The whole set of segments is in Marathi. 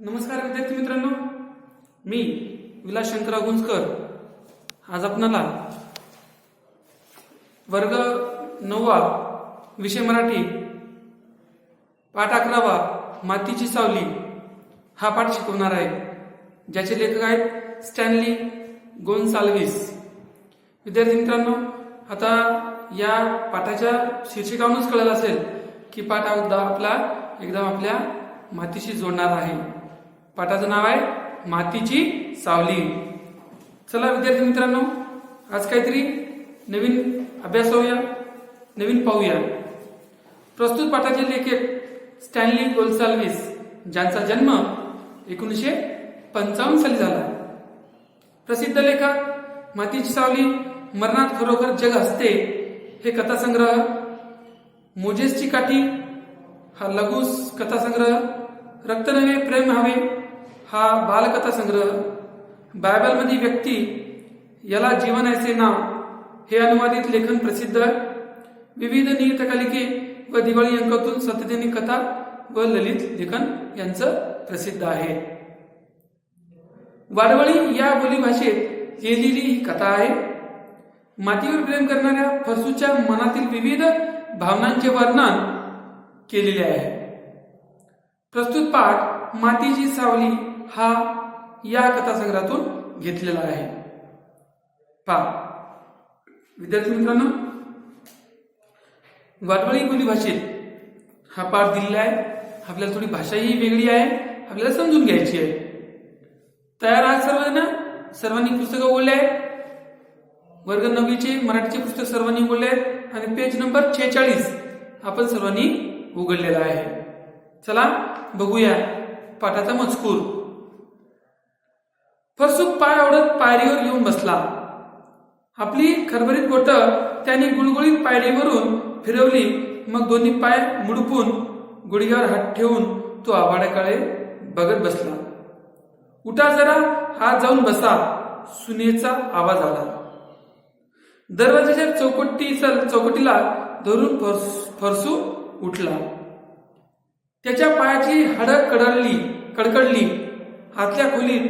नमस्कार विद्यार्थी मित्रांनो. मी विलास शंकरराव गुंजकर आज आपणाला वर्ग नववा विषय मराठी पाठ अकरावा मातीची सावली हा पाठ शिकवणार आहे. ज्याचे लेखक आहेत स्टॅनली गोन्साल्विस. विद्यार्थी मित्रांनो आता या पाठाच्या शीर्षकावरूनच कळलं असेल की पाठ हा आपला एकदम आपल्या मातीशी जोडणार आहे. पाठाचं नाव आहे मातीची सावली. चला विद्यार्थी मित्रांनो आज काहीतरी नवीन अभ्यास होऊया नवीन पाहूया. प्रस्तुत पाठाचे लेखक स्टॅनली गोल्साल्विस ज्यांचा जन्म एकोणीसशे पंचावन्न साली झाला. प्रसिद्ध लेखक मातीची सावली मरणात खरोखर जग असते हे कथासंग्रह मोजेसची काठी हा लघु कथासंग्रह रक्त नव्हे प्रेम हवे हा बालकथा संग्रह. बायबलमध्ये व्यक्ती याला जीवन ऐसे नाव हे अनुवादित लेखन प्रसिद्ध आहे. विविध नियतकालिके व दिवाळी अंकातून सातत्याने कथा व ललित लेखन यांचं प्रसिद्ध आहे. वाडवळी या बोलीभाषेत लिहिलेली ही कथा आहे. मातीवर प्रेम करणाऱ्या फसूच्या मनातील विविध भावनांचे वर्णन केलेले आहे. प्रस्तुत पाठ मातीची सावली हा या कथासंग्रहातून घेतलेला आहे. पा विद्यार्थी मित्रांनो वाटवळी बोली भाषेत हा पाठ दिलेला आहे. आपल्याला थोडी भाषा ही वेगळी आहे. आपल्याला समजून घ्यायची आहे. तयार आहात सर्वांना? सर्वांनी पुस्तकं बोलले आहेत? वर्ग नववीचे मराठीचे पुस्तक सर्वांनी बोलले आहेत? आणि पेज नंबर छेचाळीस आपण सर्वांनी उघडलेला आहे. चला बघूया. पाटाचा मजकूर. फरसूक पाय ओढत पायरीवर येऊन बसला. आपली खरभरीत बोट त्याने गुळगुळीत पायरीवरून फिरवली. मग दोन्ही पाय मुडपून गुडघ्यावर हात ठेवून तो आवाड्याकडे बघत बसला. उठा जरा हात जाऊन बसा सुनेचा आवाज आला. दरवाजाच्या चौकटी चौकटीला धरून फरसू उठला. त्याच्या पायाची हाडं कडळली कडकडली. आतल्या खोलीत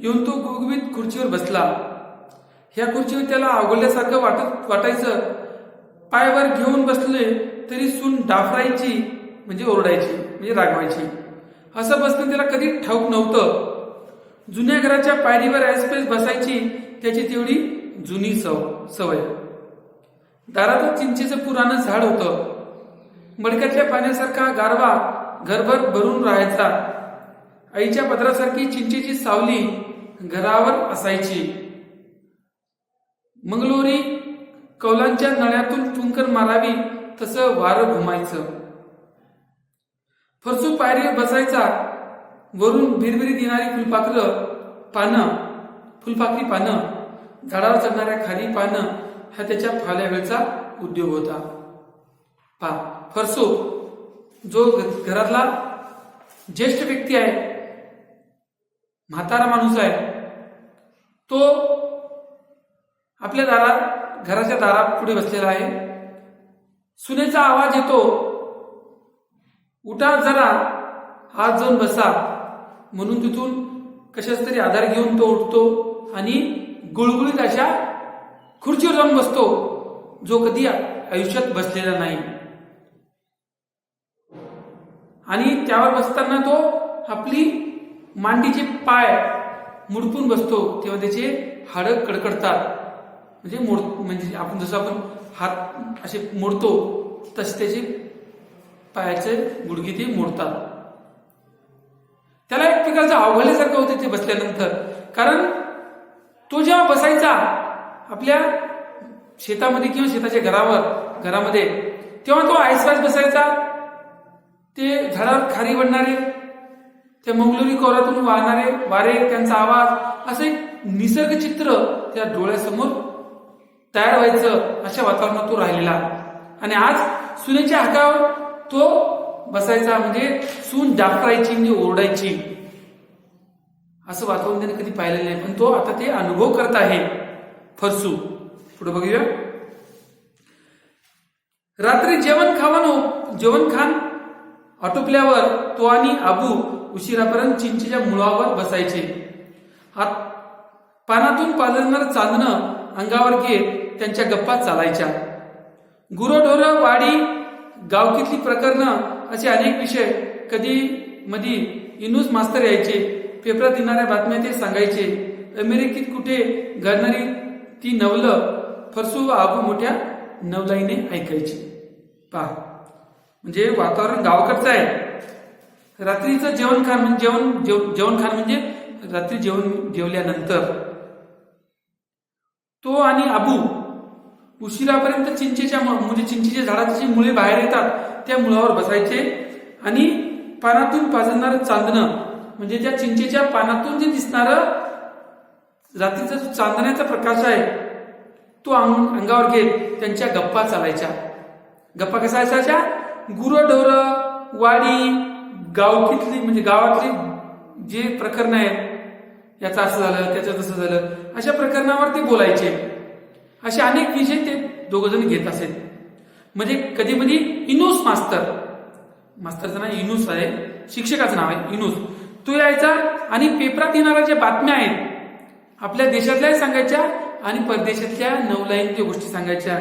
येऊन तो गुगवीत खुर्चीवर बसला. ह्या खुर्चीवर त्याला अवघडल्यासारखं वाटत वाटायचं. पायावर घेऊन बसले तरी सून डाफरायची म्हणजे ओरडायची म्हणजे रागवायची. असं बसणं त्याला कधी ठाऊक नव्हतं. जुन्या घराच्या पायरीवर ऐसपैस बसायची त्याची तेवढी जुनी सव सवय. दारातच चिंचेचं पुराणं झाड होतं. मडक्यातल्या पाण्यासारखा गारवा घरभर भरून राहायचा. आईच्या पदरासारखी चिंचेची सावली घरावर असायची. मंगलोरी कौलांच्या नळ्यातून फुंकर मारावी तसं वारं घुमायचं. फरसू पायरीवर बसायचा वरून भिरभिरी देणारी फुलपाखरं पानं फुलपाखरी पानं झाडावर चढणाऱ्या खारी पानं हा त्याच्या फाल्या वेळचा उद्योग होता. पा फरसू जो घ- घरातला ज्येष्ठ व्यक्ती आहे म्हातारा माणूस आहे तो आपल्या दारात घराच्या दारात पुढे बसलेला आहे. सुनेचा आवाज येतो उठा जरा हात जाऊन बसा. म्हणून तिथून कशाच तरी आधार घेऊन तो उठतो आणि गुळगुळीत अशा खुर्चीवर जाऊन बसतो जो कधी आयुष्यात बसलेला नाही. आणि त्यावर बसताना तो आपली मांडीचे पाय मुडपून बसतो तेव्हा त्याचे हाड कडकडतात. म्हणजे मोड म्हणजे आपण जसं आपण हात असे मोडतो तसे त्याचे पायाचे गुडघे ते मोडतात. त्याला एक प्रकारचं अवघडल्यासारखं होते ते बसल्यानंतर. कारण तो जेव्हा बसायचा आपल्या शेतामध्ये किंवा शेताच्या घरावर घरामध्ये तेव्हा तो आयसवास बसायचा ते झाडावर खारी बनणारे त्या मंगलोरी कोरातून वाहणारे वारे त्यांचा आवाज असं एक निसर्ग चित्र त्या डोळ्यासमोर तयार व्हायचं अशा वातावरणात तो राहिलेला. आणि आज सुनेच्या हातावर तो बसायचा म्हणजे सून डाकरायची म्हणजे ओरडायची. असं वातावरण त्याने कधी पाहिलेलं नाही पण तो आता ते अनुभव करत आहे. फरसू. पुढे बघूया. रात्री जेवण खावानो जेवण खान आटोपल्यावर तो आणि आबू उशिरापर्यंत चिंचेच्या मुळावर बसायचे. हात पानातून पालणार चांदणं अंगावर घेत त्यांच्या गप्पा चालायच्या. गुरंढोरं वाडी गावकीतली प्रकरणं असे अनेक विषय कधी मधी इनूस मास्तर यायचे पेपरात येणाऱ्या बातम्या ते सांगायचे. अमेरिकेत कुठे घडणारी ती नवलं फरसू व आबू मोठ्या नवलाईने ऐकायची. पहा. म्हणजे वातावरण गावाकडचं आहे. रात्रीचं जेवण खाण म्हणजे जेवण जेव- जेवण खाण म्हणजे रात्री जेवण जेवल्यानंतर. तो आणि आबू उशिरापर्यंत चिंचेच्या म- म्हणजे चिंचेच्या झाडाची जी मुळे बाहेर येतात. त्या मुळावर बसायचे आणि पानातून पाजणारं चांदणं म्हणजे त्या चिंचेच्या पानातून जे दिसणारं रात्रीचा जो चांदण्याचा प्रकाश आहे तो अंग- अंगावर घेत त्यांच्या गप्पा चालायच्या. गप्पा कसा असायच्या? गुरंढोर वाडी गावकीतली म्हणजे गावातली जे प्रकरण आहेत याचं असं झालं त्याचं तसं झालं अशा प्रकरणावर ते बोलायचे. असे अनेक विषय ते दोघ जण घेत असेल. म्हणजे कधी कधी इनूस मास्तर. मास्तरचं नाव इनूस आहे. शिक्षकाचं नाव आहे इनूस. तो यायचा आणि पेपरात येणाऱ्या ज्या बातम्या आहेत आपल्या देशातल्याही सांगायच्या आणि परदेशातल्या नवलाईन त्या गोष्टी सांगायच्या.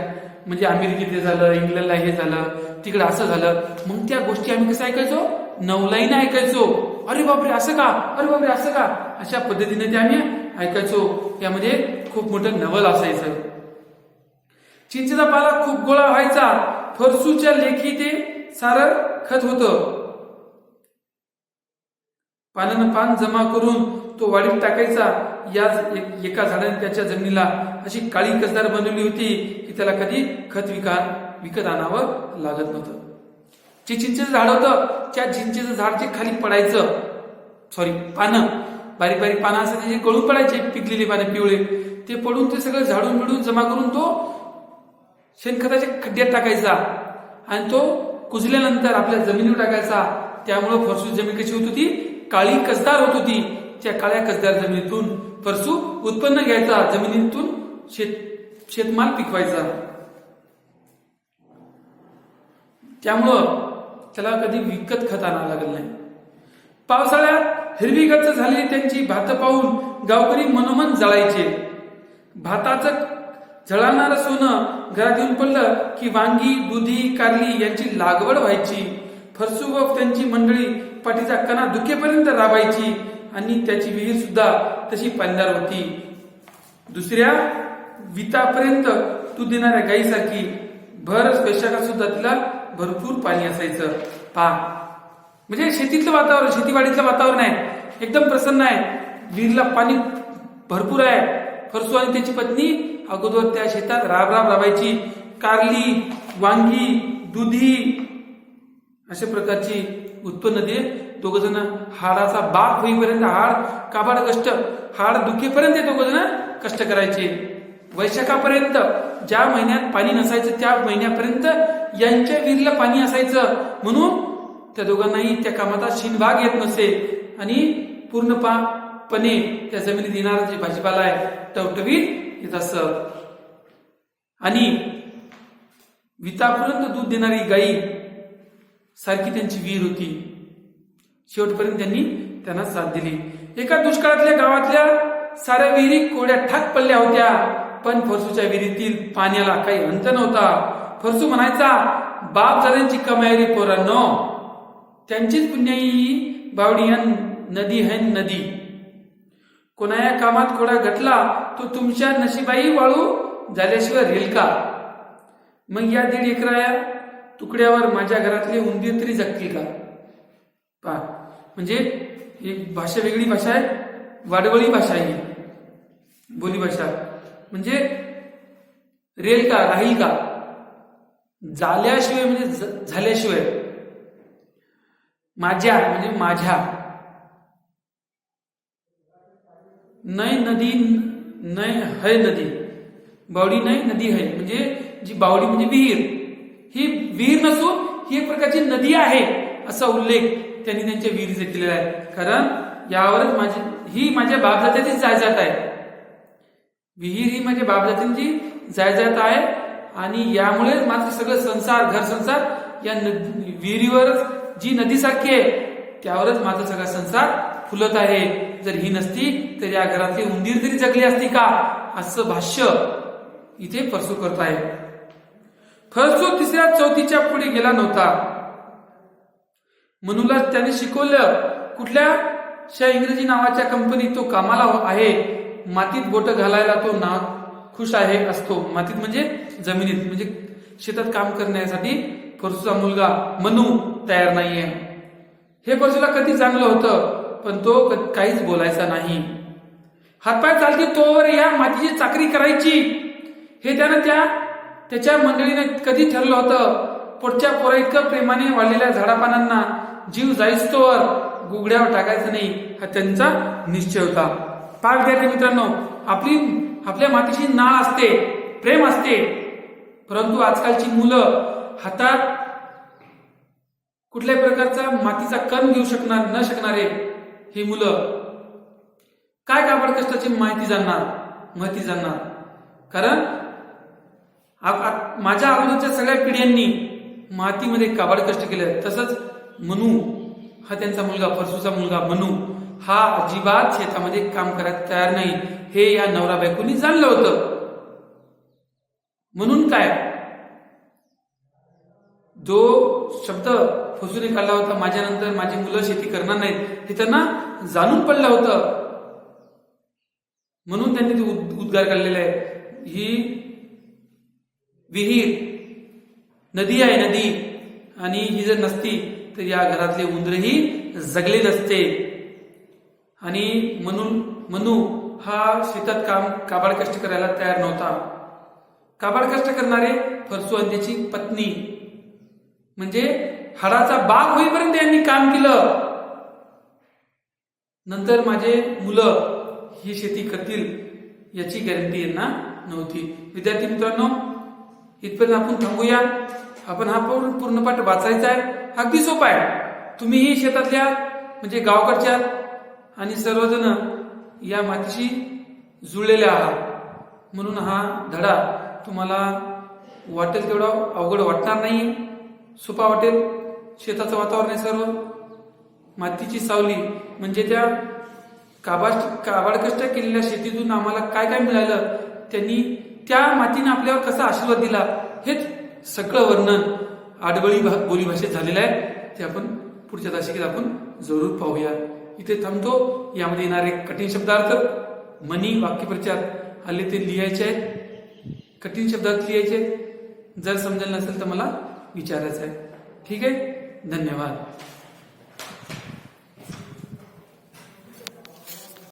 म्हणजे अमेरिकेत हे झालं इंग्लंडला हे झालं तिकडे असं झालं. मग त्या गोष्टी आम्ही कसं ऐकायचो? नवलाईने ऐकायचो. अरे बापरे असं का? अरे बापरे असं का? अशा पद्धतीने ते आम्ही ऐकायचो. त्यामध्ये खूप मोठं नवल असायचं. चिंचेचा पाला खूप गोळा व्हायचा. फरसूच्या लेखी ते सारं खत होतं. पानानं पान जमा करून तो वाढीत टाकायचा. याच एक- एका झाडाने त्याच्या जमिनीला अशी काळी कसदार बनवली होती. की त्याला कधी खत विका विकत आणावं लागत नव्हतं. जे चिंचेचं झाड होतं त्या चिंचेचं झाड जे खाली पडायचं सॉरी पानं बारीक बारीक पानं असं जे गळून पडायचे पिकलेली पानं पिवळे ते पडून ते सगळं झाडून बिडून जमा करून तो शेणखताच्या खड्ड्यात टाकायचा आणि तो कुजल्यानंतर आपल्या जमिनीवर टाकायचा. त्यामुळं फरसू जमीन कशी होत होती? काळी कसदार होत होती. त्या काळ्या कसदार जमिनीतून फरसू उत्पन्न घ्यायचा जमिनीतून शेत शेतमाल पिकवायचा. त्यामुळं त्याला कधी विकत खत आणावं लागलं नाही. पावसाळ्यात हिरवी गच्च झालेली त्यांची भात पाहून गावकरी मनोमन जळायचे. भाताचं झळाणारं सोनं घरात येऊन पडलं की वांगी दुधी कारली यांची लागवड व्हायची. फरसू व त्यांची मंडळी पाठीचा कणा दुखेपर्यंत राबायची आणि त्याची विहीर सुद्धा तशी पालदार होती. दुसऱ्या वितापर्यंत तू देणाऱ्या गाईसारखी भर वैशाखात सुद्धा तिला भरपूर पाणी असायचं. पा म्हणजे शेतीतलं वातावरण शेतीवाडीतलं वातावरण आहे. एकदम प्रसन्न आहे. विहिरीला पाणी भरपूर आहे. फरसू आणि त्याची पत्नी अगोदर त्या शेतात राब राब राबायची. कारली वांगी दुधी अशा प्रकारची उत्पन्न दे. दोघ जण हाडाचा बाग होईपर्यंत हाड काबाड कष्ट हाड दुखेपर्यंत दोघ जण कष्ट करायचे. वैशाखापर्यंत ज्या महिन्यात पाणी नसायचं त्या महिन्यापर्यंत यांच्या विहिरीला पाणी असायचं. म्हणून त्या दोघांनाही त्या कामाचा शिनभाग येत नसे. आणि पूर्णपणे त्या जमिनीत येणारा जे भाजीपाला आहे टवटवीत येत असत आणि वितापर्यंत दूध देणारी गाई सारखी त्यांची विहीर होती. शेवटपर्यंत त्यांनी त्यांना साथ दिली. एका दुष्काळातल्या गावातल्या साऱ्या विहिरी कोड्या ठाक पडल्या होत्या. पण फरसूच्या विहिरीतील पाण्याला काही अंत नव्हता. फरसू म्हणायचा बाप झाल्यांची कमायरी पोरांनो. त्यांचीच पुण्याई बावडियान नदी हैन नदी. कोणाया कामात कोडा घटला तो तुमच्या नशिबाई वाळू झाल्याशिवाय रेल का? मग या दीड एकराया तुकड्यावर माझ्या घरातले उंदीर तरी जगतील का? पा म्हणजे ही भाषा वेगळी भाषा आहे वाडवळी भाषा आहे ही. बोली भाषा. म्हणजे रेल का राहील का? झाल्याशिवाय म्हणजे झाल्याशिवाय. माझ्या म्हणजे माझ्या. नय नदी नय हय नदी. बावडी नय नदी हय. म्हणजे जी बावडी म्हणजे विहीर. ही विहीर नसून ही एक प्रकारची नदी आहे असा उल्लेख त्यांनी त्यांच्या विहिरीचा केलेला आहे. कारण यावरच माझी ही माझ्या बापजात्याची जात आहे. विहीर ही म्हणजे माझ्या बापजातींची जायजात आहे. आणि यामुळेच माझं सगळं संसार घर संसार या विहिरीवरच जी नदीसारखी आहे त्यावरच माझा सगळा संसार फुलत आहे. जर ही नसती तर या घरातली उंदीर तरी जगली असती का? असं भाष्य इथे परसू करत आहे. फरसू तिसऱ्या चौथीच्या पुढे गेला नव्हता. म्हणूनच त्याने शिकवलं कुठल्या इंग्रजी नावाच्या कंपनीत तो कामाला आहे? मातीत बोट घालायला तो ना खुश आहे असतो. मातीत म्हणजे जमिनीत म्हणजे शेतात काम करण्यासाठी परसूचा मुलगा मनू तयार नाहीये. हे परसूला कधी चांगलं होतं पण तो क- काहीच बोलायचा नाही. हातपाय चालते तोवर या मातीची चाकरी करायची. हे त्यानं त्या त्याच्या मंडळीने कधी ठरलं होतं पुढच्या पोरा इतकं प्रेमाने वाढलेल्या झाडापानांना जीव जाईस्तोवर गुगड्यावर टाकायचं नाही हा त्यांचा निश्चय होता. पहा विद्यार्थी मित्रांनो आपली आपल्या मातीची नाळ असते प्रेम असते. परंतु आजकालची मुलं हातात कुठल्याही प्रकारचा मातीचा कण घेऊ शकणार न शकणारे ही मुलं काय कापड कष्टाची माहिती जाणणार माहिती जाणणार? कारण माझ्या अगोदरच्या सगळ्या पिढ्यांनी मातीमध्ये काबाड कष्ट केले. तसंच मनू हा त्यांचा मुलगा परसूचा मुलगा मनू हा अजिबात शेतामध्ये काम करायला तयार नाही. हे या नवरा बायकोनी जाणलं होतं. म्हणून काय? जो शब्द फसुने काढला होता माझ्यानंतर माझी मुलं शेती करणार नाहीत हे त्यांना जाणून पडलं होतं. म्हणून त्यांनी ते उद- उद्गार काढलेला आहे. ही विहीर नदी आहे नदी आणि ही जर नसती तर या घरातले उंदरही जगले नसते. आणि म्हणून मनू हा शेतात काम काबाड कष्ट करायला तयार नव्हता. काबाड कष्ट करणारे फरसू आणि त्याची पत्नी. म्हणजे हाडाचा बाग होईपर्यंत यांनी काम केलं. नंतर माझे मुलं ही शेती करतील याची गॅरंटी यांना नव्हती. विद्यार्थी मित्रांनो इथपर्यंत आपण थांबूया. आपण हा पूर्ण पूर्णपाठ वाचायचा आहे. अगदी सोपा आहे. तुम्हीही शेतातल्या म्हणजे गावाकडच्या आणि सर्वजण या मातीशी जुळलेले आहात. म्हणून हा धडा तुम्हाला वाटेल तेवढा अवघड वाटणार नाही सोपा वाटेल. शेताचं वातावरण आहे सर्व. मातीची सावली म्हणजे त्या काबाड काबाडकष्ट केलेल्या शेतीतून आम्हाला काय काय मिळालं त्यांनी त्या मातीने आपल्यावर कसा आशीर्वाद दिला हेच सगळं वर्णन आडबळी भा- बोलीभाषेत झालेलं आहे. ते आपण पुढच्या दशकेत आपण जरूर पाहूया. इथे थांबतो. यामध्ये येणारे कठीण शब्दार्थ मनी वाक्यप्रचार हल्ली ते लिहायचे आहेत. कठीण शब्दार्थ लिहायचे जर समजेल नसेल तर मला विचारायचं आहे. ठीक आहे? धन्यवाद.